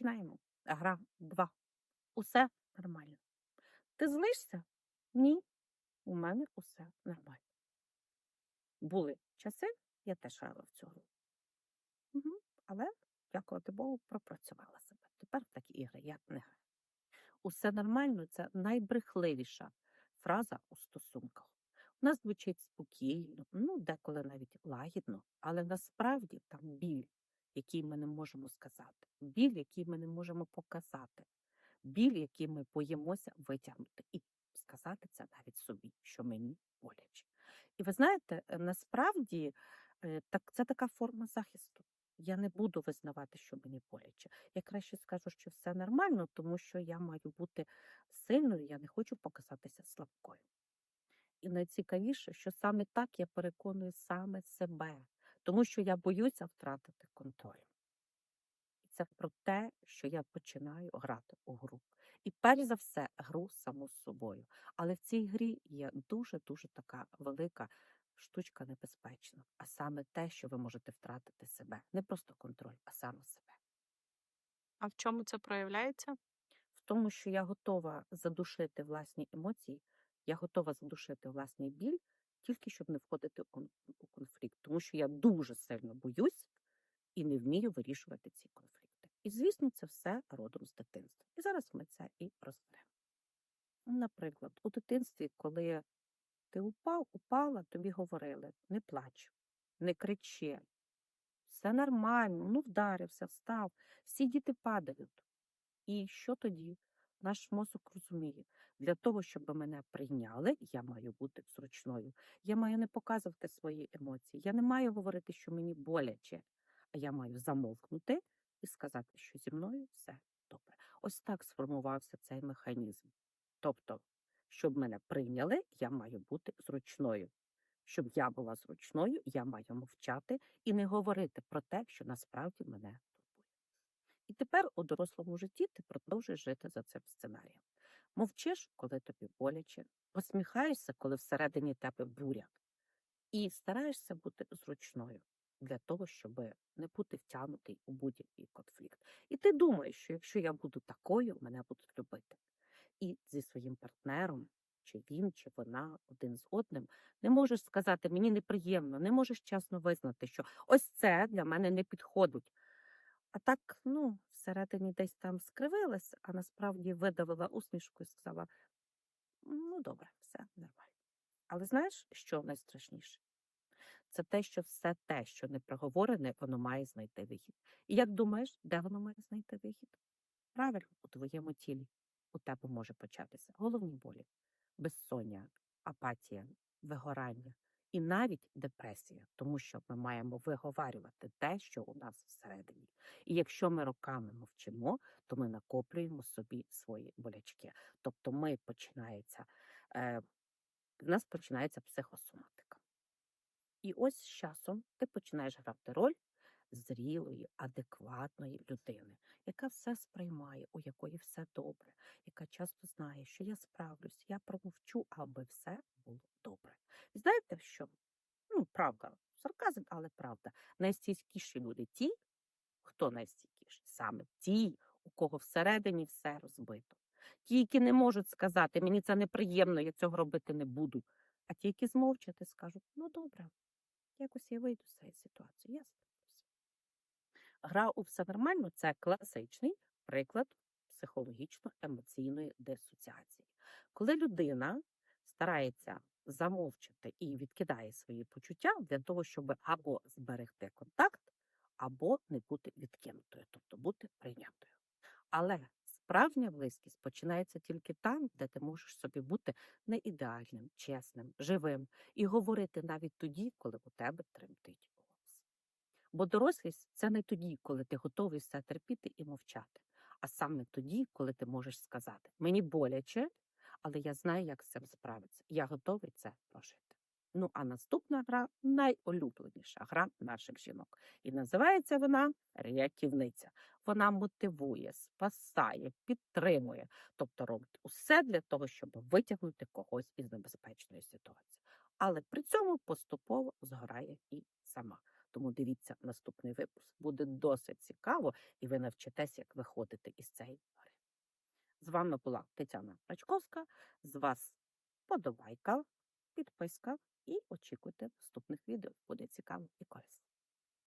Починаємо. Гра 2. Усе нормально. Ти злишся? Ні. У мене усе нормально. Були часи, я теж грала в цю гру. Угу. Але, дякувати Богу, пропрацювала себе. Тепер в такі ігри я не граю. Усе нормально це найбрехливіша фраза у стосунках. Вона звучить спокійно, ну, деколи навіть лагідно, але насправді там біль, який ми не можемо сказати, біль, який ми не можемо показати, біль, який ми боїмося витягнути, і сказати це навіть собі, що мені боляче. І ви знаєте, е, насправді е, так, це така форма захисту. Я не буду визнавати, що мені боляче. Я краще скажу, що все нормально, тому що я маю бути сильною, я не хочу показатися слабкою. І найцікавіше, що саме так я переконую саме себе, тому що я боюся втратити контроль. І це про те, що я починаю грати у гру. І перш за все, гру саму з собою. Але в цій грі є дуже-дуже така велика штучка небезпечна, а саме те, що ви можете втратити себе. Не просто контроль, а саме себе. А в чому це проявляється? В тому, що я готова задушити власні емоції, я готова задушити власний біль, тільки щоб не входити у кон- конфлікт, тому що я дуже сильно боюсь і не вмію вирішувати ці конфлікти. І, звісно, це все родом з дитинства. І зараз ми це і розберемо. Наприклад, у дитинстві, коли ти упав, упала, тобі говорили: не плач, не кричи, все нормально, ну вдарився, встав. Всі діти падають. І що тоді? Наш мозок розуміє, для того, щоб мене прийняли, я маю бути зручною. Я маю не показувати свої емоції. Я не маю говорити, що мені боляче, а я маю замовкнути і сказати, що зі мною все добре. Ось так сформувався цей механізм. Тобто, щоб мене прийняли, я маю бути зручною. Щоб я була зручною, я маю мовчати і не говорити про те, що насправді мене. І тепер у дорослому житті ти продовжуєш жити за цим сценарієм. Мовчиш, коли тобі боляче, посміхаєшся, коли всередині тебе буря, і стараєшся бути зручною для того, щоб не бути втягнутий у будь-який конфлікт. І ти думаєш, що якщо я буду такою, мене будуть любити. І зі своїм партнером, чи він, чи вона один з одним, не можеш сказати, мені неприємно, не можеш чесно визнати, що ось це для мене не підходить. А так, ну, всередині десь там скривилась, а насправді видавила усмішку і сказала: ну, добре, все нормально. Але знаєш, що найстрашніше? Це те, що все те, що не проговорене, воно має знайти вихід. І як думаєш, де воно має знайти вихід? Правильно, у твоєму тілі. У тебе може початися головні болі, безсоння, апатія, вигорання і навіть депресія, тому що ми маємо виговарювати те, що у нас всередині. І якщо ми роками мовчимо, то ми накоплюємо собі свої болячки. Тобто ми починається, е, в нас починається психосоматика. І ось з часом ти починаєш грати роль зрілої, адекватної людини, яка все сприймає, у якої все добре, яка часто знає, що я справлюсь, я промовчу, аби все було добре. І знаєте що? Ну, правда, сарказм, але правда. Найстійкіші люди ті, хто найстійкіший? Саме ті, у кого всередині все розбито. Ті, які не можуть сказати, мені це неприємно, я цього робити не буду. А ті, які змовчать і скажуть, ну добре, якось я вийду з цієї ситуації, я справлюся. Гра у все нормально це класичний приклад психологічно-емоційної дисоціації. Коли людина старається замовчати і відкидає свої почуття для того, щоб або зберегти контакт, або не бути відкинутою, тобто бути прийнятою. Але справжня близькість починається тільки там, де ти можеш собі бути не ідеальним, чесним, живим і говорити навіть тоді, коли у тебе тремтить. Бо дорослість це не тоді, коли ти готовий все терпіти і мовчати, а саме тоді, коли ти можеш сказати: мені боляче, але я знаю, як з цим справитися. Я готовий це прожити. Ну а наступна гра найулюбленіша гра наших жінок. І називається вона рятівниця. Вона мотивує, спасає, підтримує, тобто робить усе для того, щоб витягнути когось із небезпечної ситуації. Але при цьому поступово згорає і сама. Тому дивіться наступний випуск. Буде досить цікаво, і ви навчитесь, як виходити із цієї гри. З вами була Тетяна Рачковська. З вас подобайка, підписка і очікуйте наступних відео. Буде цікаво і корисно.